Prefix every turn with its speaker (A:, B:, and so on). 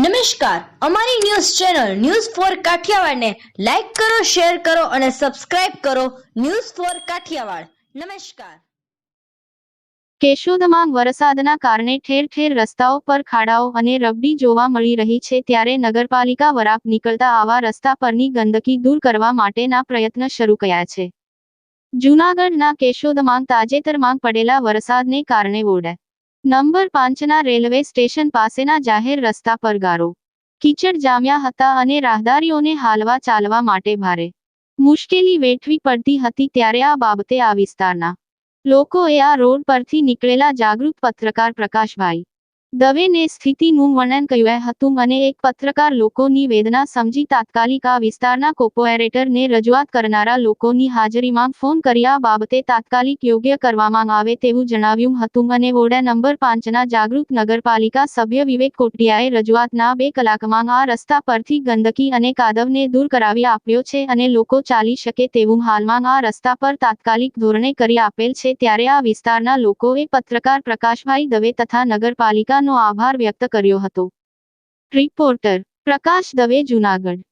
A: નમસ્કાર. અમારી news channel news four કાઠિયાવાડને લાઈક કરો, શેર કરો અને સબસ્ક્રાઇબ કરો ન્યૂઝ ફોર કાઠિયાવાડ. નમસ્કાર.
B: કેશોદમાં વરસાદના કારણે ઠેર ઠેર રસ્તાઓ પર ખાડાઓ અને રબડી જોવા મળી રહી છે ત્યારે નગરપાલિકા વરાપ નીકળતા આવા રસ્તા પરની ગંદકી દૂર કરવા માટેના પ્રયત્ન શરૂ કર્યા છે. જૂનાગઢના કેશોદમાં તાજેતરમાં પડેલા વરસાદને કારણે વોર્ડ નંબર પાંચના રેલવે સ્ટેશન પાસેના જાહેર રસ્તા પર ગારો. કીચડ જામ્યા હતા અને રાહદારીઓને હાલવા ચાલવા માટે ભારે. મુશ્કેલી વેઠવી પડતી હતી ત્યારે આ બાબતે આ વિસ્તારના લોકોએ આ રોડ પરથી નીકળેલા જાગૃત પત્રકાર પ્રકાશભાઈ દવેને સ્થિતિનું વર્ણન કર્યું હતું અને એક પત્રકાર લોકોની વેદના સમજી તાત્કાલિક આ વિસ્તારના કોર્પોરેટરને રજૂઆત કરનારા લોકોની હાજરીમાં ફોન કર્યા બાબતે તાત્કાલિક યોગ્ય કરવામાં આવે તેવું જણાવ્યું હતું અને વોર્ડા નંબર પાંચના જાગૃત નગરપાલિકા સભ્ય વિવેક કોટિયાએ રજૂઆતના બે કલાકમાં આ રસ્તા પરથી ગંદકી અને કાદવને દૂર કરાવી આપ્યો છે અને લોકો ચાલી શકે તેવું હાલમાં આ રસ્તા પર તાત્કાલિક ધોરણે કરી આપેલ છે ત્યારે આ વિસ્તારના લોકોએ પત્રકાર પ્રકાશભાઈ દવે તથા નગરપાલિકાનો આભાર વ્યક્ત કર્યો હતો. રિપોર્ટર પ્રકાશ દવે જૂનાગઢ.